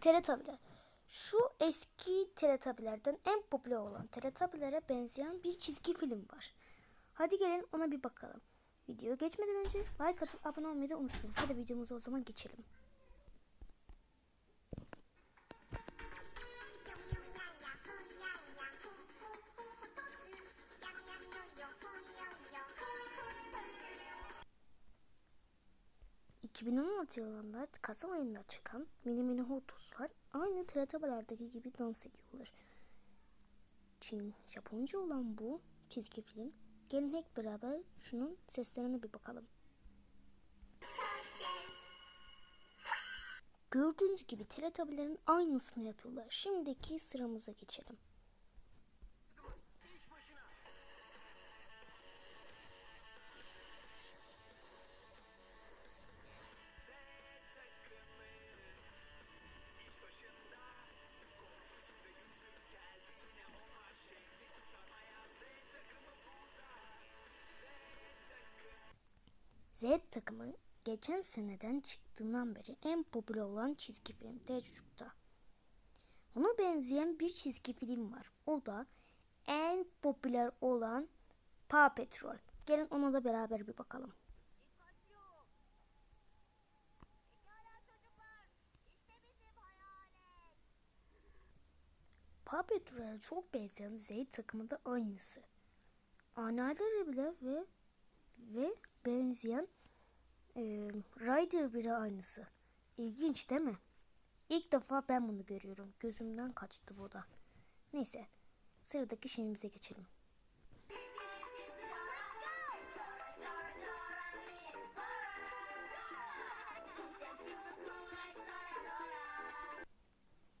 Teletabiler. Şu eski Teletabilerden en popüler olan Teletabilere benzeyen bir çizgi film var. Hadi gelin ona bir bakalım. Video geçmeden önce like atıp abone olmayı da unutmayın. Hadi videomuza o zaman geçelim. ...2016 yılında Kasım ayında çıkan Mini Mini Hotos'lar aynı Teletubbies'lerdeki gibi dans ediyorlar. Çin, Japonca olan bu çizgi film gelin hep beraber şunun seslerine bir bakalım. Gördüğünüz gibi Teletubbies'lerin aynısını yapıyorlar. Şimdiki sıramıza geçelim. Z takımı geçen seneden çıktığından beri en popüler olan çizgi film Çocuk'ta. Ona benzeyen bir çizgi film var. O da en popüler olan Paw Patrol. Gelin ona da beraber bir bakalım. Paw Patrol'e çok benzeyen Z takımı da aynısı. Anaları bile ve ve benzeyen e, Ryder bile aynısı. İlginç değil mi? İlk defa ben bunu görüyorum. Gözümden kaçtı bu da. Neyse sıradaki şeyimize geçelim.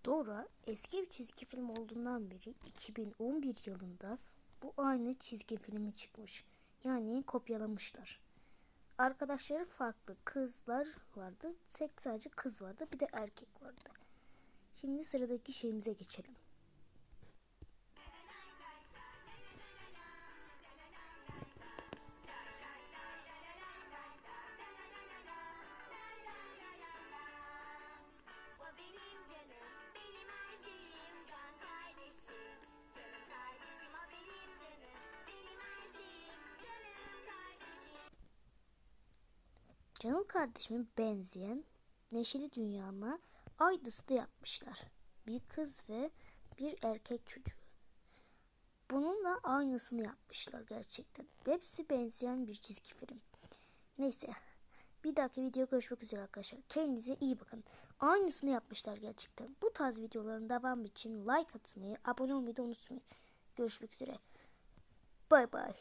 Dora eski bir çizgi film olduğundan beri 2011 yılında bu aynı çizgi filmi çıkmış. Yani kopyalamışlar. Arkadaşları farklı. Kızlar vardı. Tek sadece kız vardı. Bir de erkek vardı. Şimdi sıradaki şeyimize geçelim. Canım kardeşime benzeyen Neşeli Dünyama aynısı da yapmışlar. Bir kız ve bir erkek çocuğu. Bununla aynısını yapmışlar gerçekten. Hepsi benzeyen bir çizgi film. Neyse. Bir dahaki video görüşmek üzere arkadaşlar. Kendinize iyi bakın. Aynısını yapmışlar gerçekten. Bu tarz videoların devamı için like atmayı, abone olmayı da unutmayın. Görüşmek üzere. Bay bay.